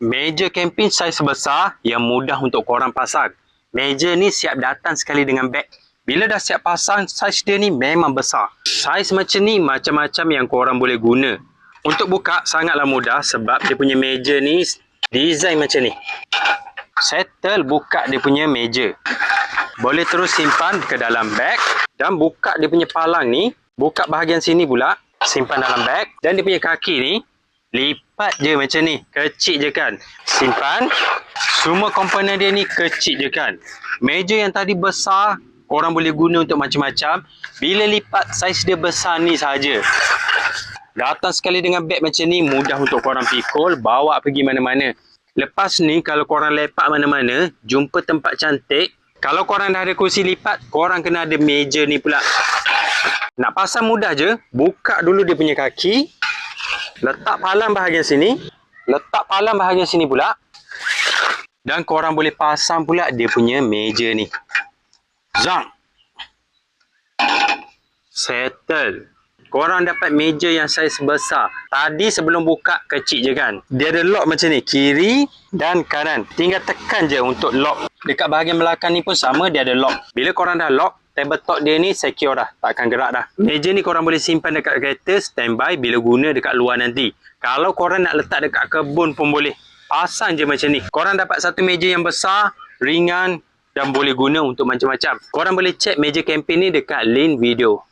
Meja camping saiz besar yang mudah untuk korang pasang. Meja ni siap datang sekali dengan beg. Bila dah siap pasang, saiz dia ni memang besar. Saiz macam ni macam-macam yang korang boleh guna. Untuk buka sangatlah mudah sebab dia punya meja ni design macam ni. Settle buka dia punya meja. Boleh terus simpan ke dalam beg dan buka dia punya palang ni. Buka bahagian sini pula. Simpan dalam beg. Dan dia punya kaki ni lipat je macam ni. Kecil je kan. Simpan. Semua komponen dia ni kecil je kan. Meja yang tadi besar, korang boleh guna untuk macam-macam. Bila lipat, saiz dia besar ni saja. Datang sekali dengan beg macam ni, mudah untuk korang pikul, bawa pergi mana-mana. Lepas ni, kalau korang lepak mana-mana, jumpa tempat cantik, kalau korang dah ada kursi lipat, korang kena ada meja ni pula. Nak pasang mudah je, buka dulu dia punya kaki, Letak palang bahagian sini. Letak palang bahagian sini pula. Dan korang boleh pasang pula dia punya meja ni. Zang. Settle. Korang dapat meja yang saiz besar. Tadi sebelum buka kecil je kan. Dia ada lock macam ni. Kiri dan kanan. Tinggal tekan je untuk lock. Dekat bahagian belakang ni pun sama dia ada lock. Bila korang dah lock, tabletop dia ni secure dah. Tak akan gerak dah. Meja ni korang boleh simpan dekat kereta standby bila guna dekat luar nanti. Kalau korang nak letak dekat kebun pun boleh. Pasang je macam ni. Korang dapat satu meja yang besar, ringan dan boleh guna untuk macam-macam. Korang boleh check meja camping ni dekat link video.